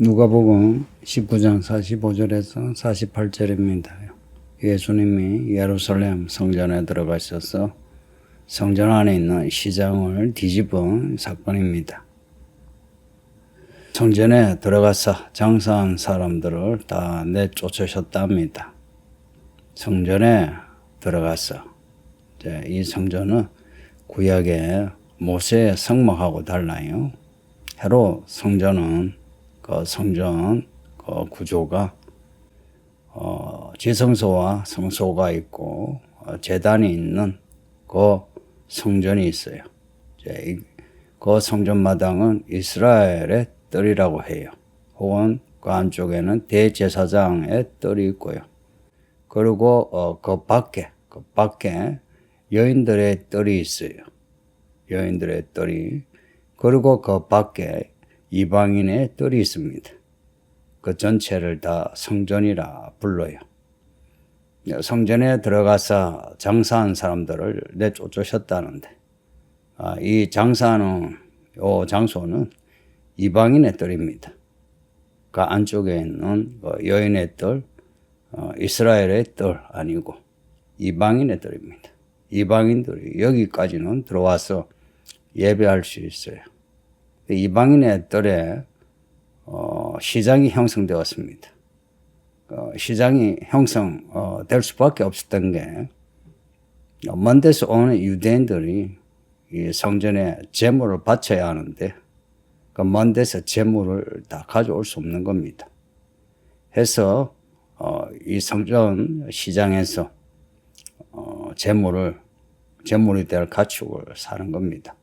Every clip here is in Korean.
누가복음 19장 45절에서 48절입니다. 예수님이 예루살렘 성전에 들어가셔서 성전 안에 있는 시장을 뒤집은 사건입니다. 성전에 들어가서 장사한 사람들을 다 내쫓으셨답니다. 성전에 들어가서 이 성전은 구약의 모세의 성막하고 달라요. 해로 성전은 그 성전 그 구조가 어, 지성소와 성소가 있고 어, 재단이 있는 그 성전이 있어요. 이제 이, 그 성전 마당은 이스라엘의 뜰이라고 해요. 혹은 그 안쪽에는 대제사장의 뜰이 있고요. 그리고 어, 그 밖에 그 밖에 여인들의 뜰이 있어요. 여인들의 뜰이 그리고 그 밖에 이방인의 뜰이 있습니다. 그 전체를 다 성전이라 불러요. 성전에 들어가서 장사한 사람들을 내쫓으셨다는데, 아, 이 장사하는 요 장소는 이방인의 뜰입니다. 그 안쪽에 있는 그 여인의 뜰, 어, 이스라엘의 뜰 아니고 이방인의 뜰입니다. 이방인들이 여기까지는 들어와서 예배할 수 있어요. 이방인의 뜰에 어, 시장이 형성되었습니다. 어, 시장이 형성될 어, 수밖에 없었던 게 먼 데서 오는 유대인들이 이 성전에 재물을 바쳐야 하는데 그먼 데서 재물을 다 가져올 수 없는 겁니다. 해서 어, 이 성전 시장에서 어, 재물을 재물이 될 가축을 사는 겁니다.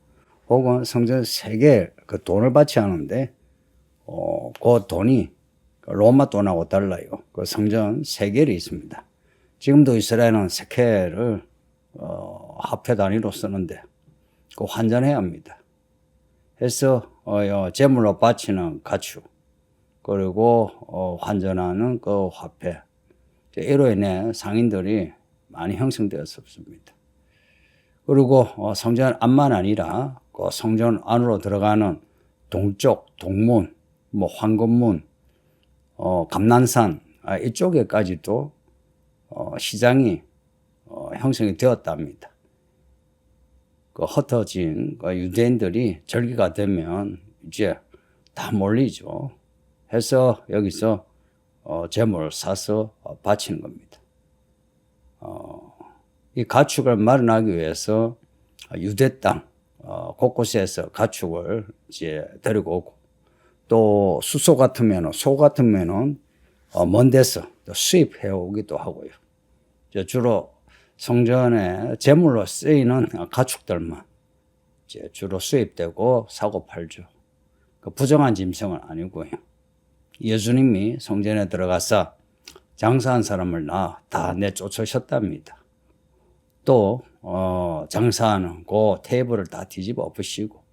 혹은 성전 세개그 돈을 바쳐야 하는데 어, 그 돈이 로마 돈하고 달라요. 그 성전 세 개를 있습니다. 지금도 이스라엘은 세케를 어, 화폐 단위로 쓰는데 그 환전해야 합니다. 해서 어, 재물로 바치는 가축 그리고 어, 환전하는 그 화폐 이로 인해 상인들이 많이 형성되었습니다. 그리고 어, 성전 안만 아니라 그 성전 안으로 들어가는 동쪽 동문, 뭐 황금문, 어, 감난산 아, 이쪽에까지도 어, 시장이 어, 형성이 되었답니다. 그 흩어진 그 유대인들이 절기가 되면 이제 다 몰리죠. 해서 여기서 어, 재물을 사서 어, 바치는 겁니다. 어, 이 가축을 마련하기 위해서 유대 땅 어, 곳곳에서 가축을 이제 데리고 오고 또 수소 같으면 소 같으면은 어, 먼 데서 수입해 오기도 하고요. 주로 성전에 제물로 쓰이는 가축들만 주로 수입되고 사고 팔죠. 그 부정한 짐승은 아니고요. 예수님이 성전에 들어가서 장사한 사람을 다 내쫓으셨답니다. 또 어, 장사하는 그 테이블을 다 뒤집어 엎으시고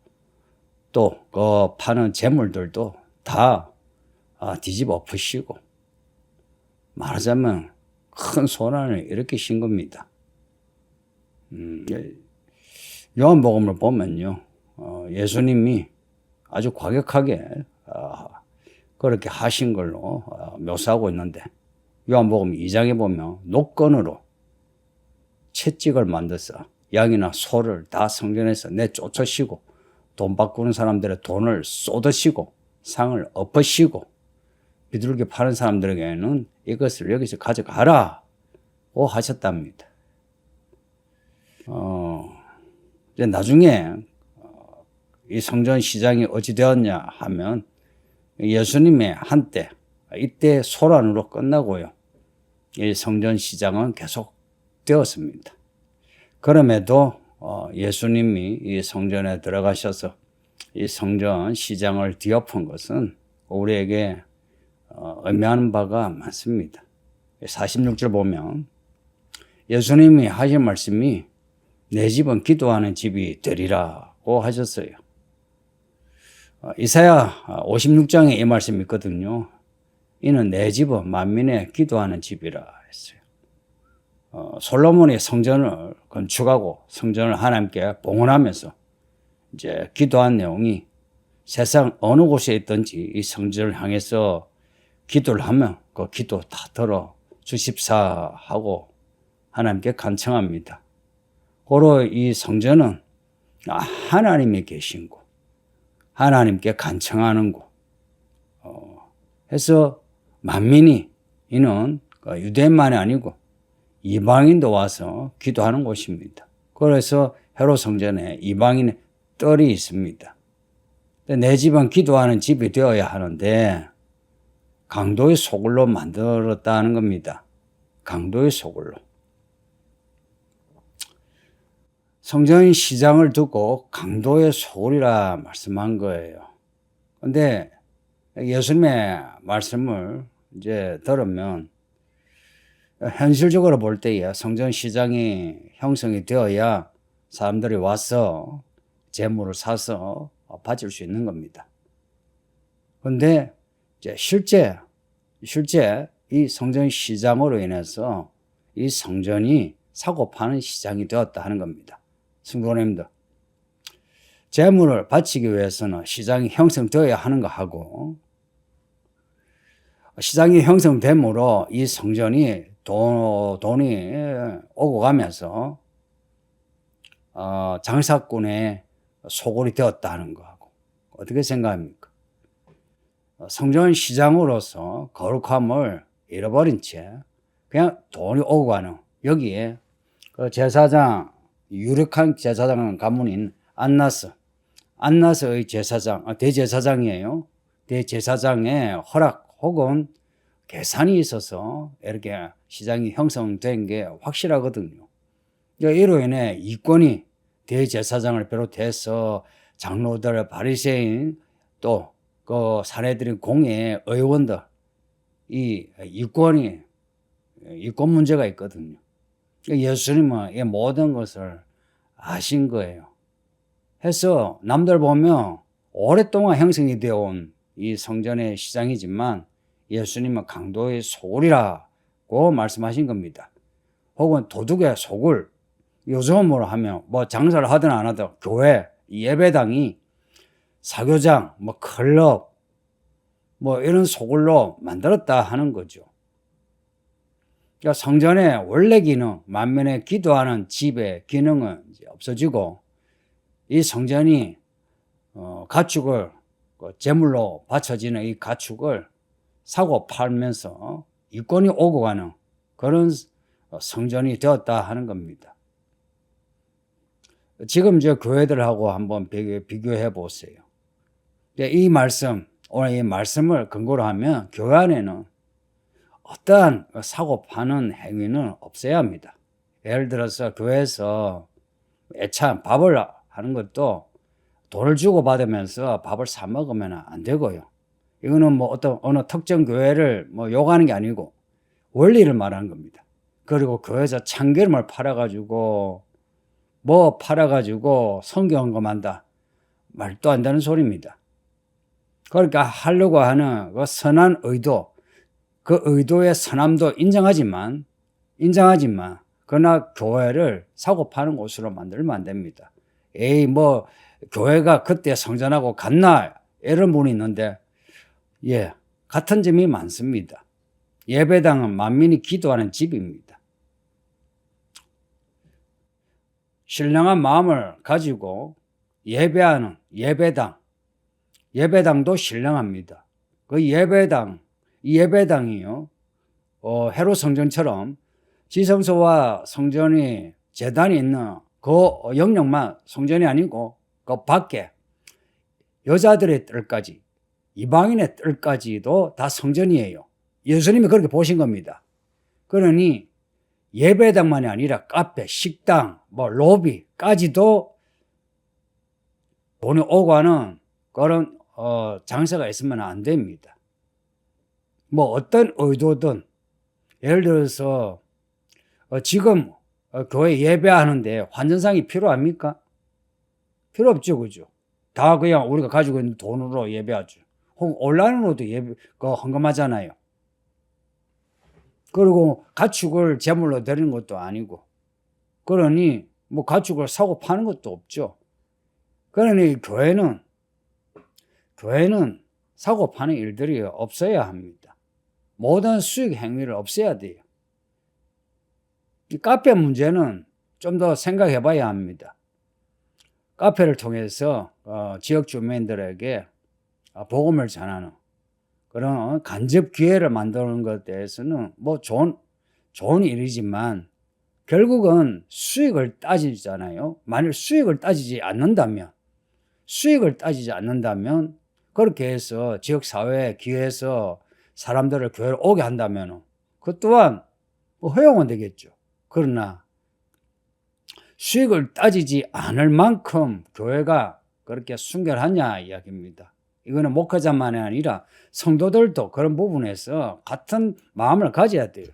또 그 파는 재물들도 다 아, 뒤집어 엎으시고 말하자면 큰 소란을 일으키신 겁니다. 음, 예. 요한복음을 보면요, 어, 예수님이 아주 과격하게 어, 그렇게 하신 걸로 어, 묘사하고 있는데 요한복음 2장에 보면 노건으로 채찍을 만들어서 양이나 소를 다 성전에서 내쫓으시고 돈 바꾸는 사람들의 돈을 쏟으시고 상을 엎으시고 비둘기 파는 사람들에게는 이것을 여기서 가져가라 고 하셨답니다. 어, 나중에 어, 이 성전 시장이 어찌 되었냐 하면 예수님의 한때 이때 소란으로 끝나고요. 이 성전 시장은 계속 되었습니다. 그럼에도 어, 예수님이 이 성전에 들어가셔서 이 성전 시장을 뒤엎은 것은 우리에게 어, 의미하는 바가 많습니다. 46절 보면 예수님이 하신 말씀이 내 집은 기도하는 집이 되리라고 하셨어요. 어, 이사야 56장에 이 말씀이 있거든요. 이는 내 집은 만민의 기도하는 집이라 솔로몬이 성전을 건축하고 성전을 하나님께 봉헌하면서 이제 기도한 내용이 세상 어느 곳에 있든지 이 성전을 향해서 기도를 하면 그 기도 다 들어 주십사 하고 하나님께 간청합니다. 고로 이 성전은 하나님이 계신 곳, 하나님께 간청하는 곳. 어, 해서 만민이 이는 그 유대인만이 아니고 이방인도 와서 기도하는 곳입니다. 그래서 헤로 성전에 이방인의 뜰이 있습니다. 내 집은 기도하는 집이 되어야 하는데 강도의 소굴로 만들었다는 겁니다. 강도의 소굴로. 성전 시장을 두고 강도의 소굴이라 말씀한 거예요. 근데 예수님의 말씀을 이제 들으면 현실적으로 볼 때에 성전 시장이 형성이 되어야 사람들이 와서 재물을 사서 바칠 수 있는 겁니다. 근데 실제 실제 이 성전 시장으로 인해서 이 성전이 사고 파는 시장이 되었다 하는 겁니다. 성도님들. 재물을 바치기 위해서는 시장이 형성되어야 하는 거 하고 시장이 형성됨으로 이 성전이 돈, 돈이 오고 가면서 어, 장사꾼의 소굴이 되었다 하는 거하고 어떻게 생각합니까? 성전 시장으로서 거룩함을 잃어버린 채 그냥 돈이 오고 가는 여기에 그 제사장 유력한 제사장 가문인 안나스 안나스의 제사장 아, 대제사장이에요. 대제사장의 허락 혹은 계산이 있어서 이렇게 시장이 형성된 게 확실하거든요. 이로 인해 이권이 대제사장을 비롯해서 장로들, 바리새인 또 그 사례들인 공예 의원들 이 이권이 이권 문제가 있거든요. 예수님은 이 모든 것을 아신 거예요. 해서 남들 보면 오랫동안 형성이 되어 온 이 성전의 시장이지만 예수님은 강도의 소굴이라 고 말씀하신 겁니다. 혹은 도둑의 소굴, 요즘으로 하면 뭐 장사를 하든 안 하든 교회, 예배당이 사교장, 뭐 클럽, 뭐 이런 소굴로 만들었다 하는 거죠. 그러니까 성전의 원래 기능, 만면에 기도하는 집의 기능은 없어지고 이 성전이 어, 가축을 그 제물로 바쳐지는 이 가축을 사고 팔면서 이권이 오고 가는 그런 성전이 되었다 하는 겁니다. 지금 저 교회들하고 한번 비교해 보세요. 이 말씀, 오늘 이 말씀을 근거로 하면 교회 안에는 어떠한 사고 파는 행위는 없어야 합니다. 예를 들어서 교회에서 애참 밥을 하는 것도 돈을 주고 받으면서 밥을 사 먹으면 안 되고요. 이거는 뭐 어떤 어느 특정 교회를 뭐 욕하는 게 아니고 원리를 말하는 겁니다. 그리고 교회에서 참기름을 팔아가지고 뭐 팔아가지고 성경 검한다 말도 안 되는 소리입니다. 그러니까 하려고 하는 그 선한 의도, 그 의도의 선함도 인정하지만, 인정하지만, 그러나 교회를 사고 파는 곳으로 만들면 안 됩니다. 에이, 뭐, 교회가 그때 성전하고 같나? 이런 분이 있는데, 예, 같은 점이 많습니다. 예배당은 만민이 기도하는 집입니다. 신령한 마음을 가지고 예배하는 예배당, 예배당도 신령합니다. 그 예배당, 예배당이요, 어, 헤로 성전처럼 지성소와 성전이 재단이 있는 그 영역만 성전이 아니고 그 밖에 여자들의 뜰까지 이방인의 뜰까지도 다 성전이에요. 예수님이 그렇게 보신 겁니다. 그러니 예배당만이 아니라 카페, 식당, 뭐 로비까지도 돈이 오고 하는 그런 어, 장사가 있으면 안 됩니다. 뭐 어떤 의도든 예를 들어서 어, 지금 어, 교회 예배하는데 환전상이 필요합니까? 필요 없죠, 그죠? 다 그냥 우리가 가지고 있는 돈으로 예배하죠. 혹은 온라인으로도 예배, 그 헌금하잖아요. 그리고 가축을 제물로 드리는 것도 아니고. 그러니 뭐 가축을 사고 파는 것도 없죠. 그러니 교회는 교회는 사고 파는 일들이 없어야 합니다. 모든 수익 행위를 없애야 돼요. 이 카페 문제는 좀 더 생각해 봐야 합니다. 카페를 통해서 어, 지역 주민들에게 어, 복음을 전하는 그런 간접 기회를 만드는 것에 대해서는 뭐 좋은, 좋은 일이지만 결국은 수익을 따지잖아요. 만일 수익을 따지지 않는다면, 수익을 따지지 않는다면 그렇게 해서 지역 사회에 기회해서 사람들을 교회로 오게 한다면 그 또한 뭐 허용은 되겠죠. 그러나 수익을 따지지 않을 만큼 교회가 그렇게 순결하냐 이야기입니다. 이거는 목회자만이 아니라 성도들도 그런 부분에서 같은 마음을 가져야 돼요.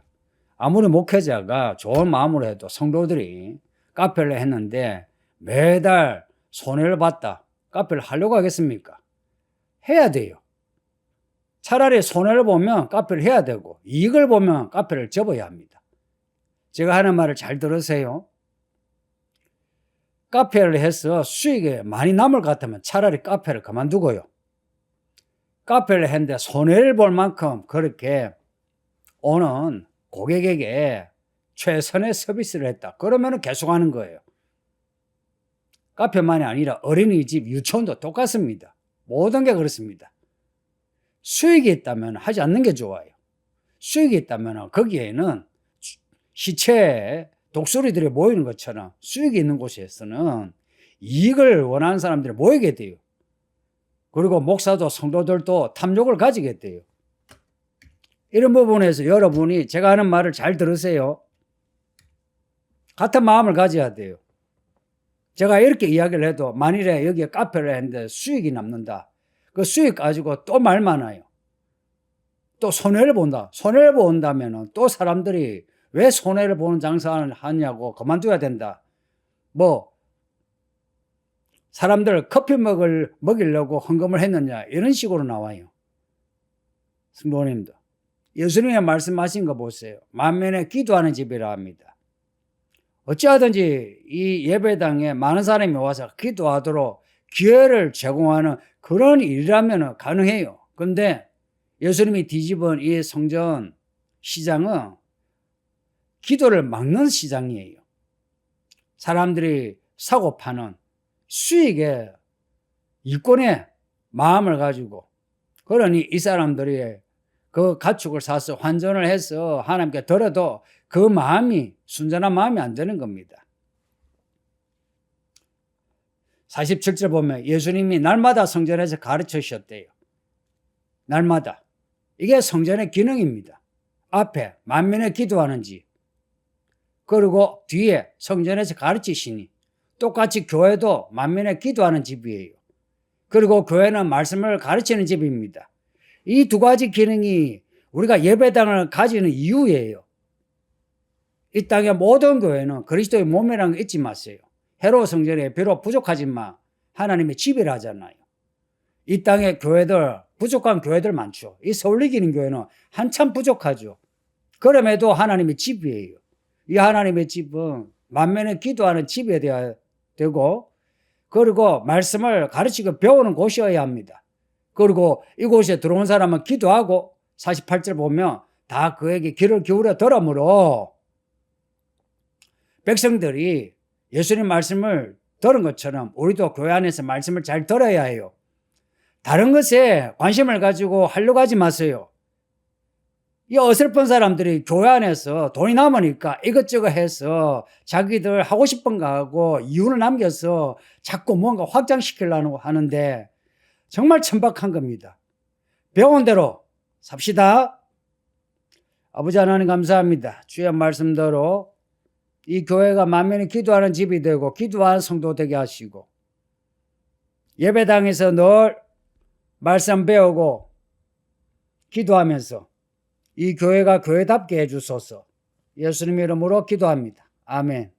아무리 목회자가 좋은 마음으로 해도 성도들이 카페를 했는데 매달 손해를 봤다. 카페를 하려고 하겠습니까? 해야 돼요. 차라리 손해를 보면 카페를 해야 되고 이익을 보면 카페를 접어야 합니다. 제가 하는 말을 잘 들으세요. 카페를 해서 수익이 많이 남을 것 같으면 차라리 카페를 그만두고요. 카페를 했는데 손해를 볼 만큼 그렇게 오는 고객에게 최선의 서비스를 했다. 그러면 계속 하는 거예요. 카페만이 아니라 어린이집, 유치원도 똑같습니다. 모든 게 그렇습니다. 수익이 있다면 하지 않는 게 좋아요. 수익이 있다면 거기에는 시체 독수리들이 모이는 것처럼 수익이 있는 곳에서는 이익을 원하는 사람들이 모이게 돼요. 그리고 목사도 성도들도 탐욕을 가지게 돼요. 이런 부분에서 여러분이 제가 하는 말을 잘 들으세요. 같은 마음을 가져야 돼요. 제가 이렇게 이야기를 해도 만일에 여기에 카페를 했는데 수익이 남는다. 그 수익 가지고 또 말 많아요. 또 손해를 본다. 손해를 본다면 또 사람들이 왜 손해를 보는 장사를 하냐고 그만둬야 된다. 뭐 사람들 커피 먹을 먹이려고 헌금을 했느냐 이런 식으로 나와요. 성도님도 예수님이 말씀하신 거 보세요. 만면에 기도하는 집이라 합니다. 어찌하든지 이 예배당에 많은 사람이 와서 기도하도록 기회를 제공하는 그런 일이라면 가능해요. 근데 예수님이 뒤집은 이 성전 시장은 기도를 막는 시장이에요. 사람들이 사고 파는 수익의 이권의 마음을 가지고 그러니 이 사람들이 그 가축을 사서 환전을 해서 하나님께 들어도 그 마음이 순전한 마음이 안 되는 겁니다. 47절 보면 예수님이 날마다 성전에서 가르치셨대요. 날마다. 이게 성전의 기능입니다. 앞에 만면에 기도하는지 그리고 뒤에 성전에서 가르치시니 똑같이 교회도 만면에 기도하는 집이에요. 그리고 교회는 말씀을 가르치는 집입니다. 이 두 가지 기능이 우리가 예배당을 가지는 이유예요. 이 땅의 모든 교회는 그리스도의 몸이라는 거 잊지 마세요. 헤로 성전에 비록 부족하지만 하나님의 집이라 하잖아요. 이 땅의 교회들, 부족한 교회들 많죠. 이 서울리기는 교회는 한참 부족하죠. 그럼에도 하나님의 집이에요. 이 하나님의 집은 만면에 기도하는 집이 되어야 되고, 그리고 말씀을 가르치고 배우는 곳이어야 합니다. 그리고 이곳에 들어온 사람은 기도하고 48절 보면 다 그에게 귀를 기울여 들으므로 백성들이 예수님 말씀을 들은 것처럼 우리도 교회 안에서 말씀을 잘 들어야 해요. 다른 것에 관심을 가지고 하려고 하지 마세요. 이 어설픈 사람들이 교회 안에서 돈이 남으니까 이것저것 해서 자기들 하고 싶은 거 하고 이유를 남겨서 자꾸 뭔가 확장시키려고 하는데 정말 천박한 겁니다. 배운 대로 삽시다. 아버지 하나님 감사합니다. 주의 말씀대로 이 교회가 만면에 기도하는 집이 되고 기도하는 성도 되게 하시고 예배당에서 늘 말씀 배우고 기도하면서 이 교회가 교회답게 해주소서 예수님 이름으로 기도합니다. 아멘.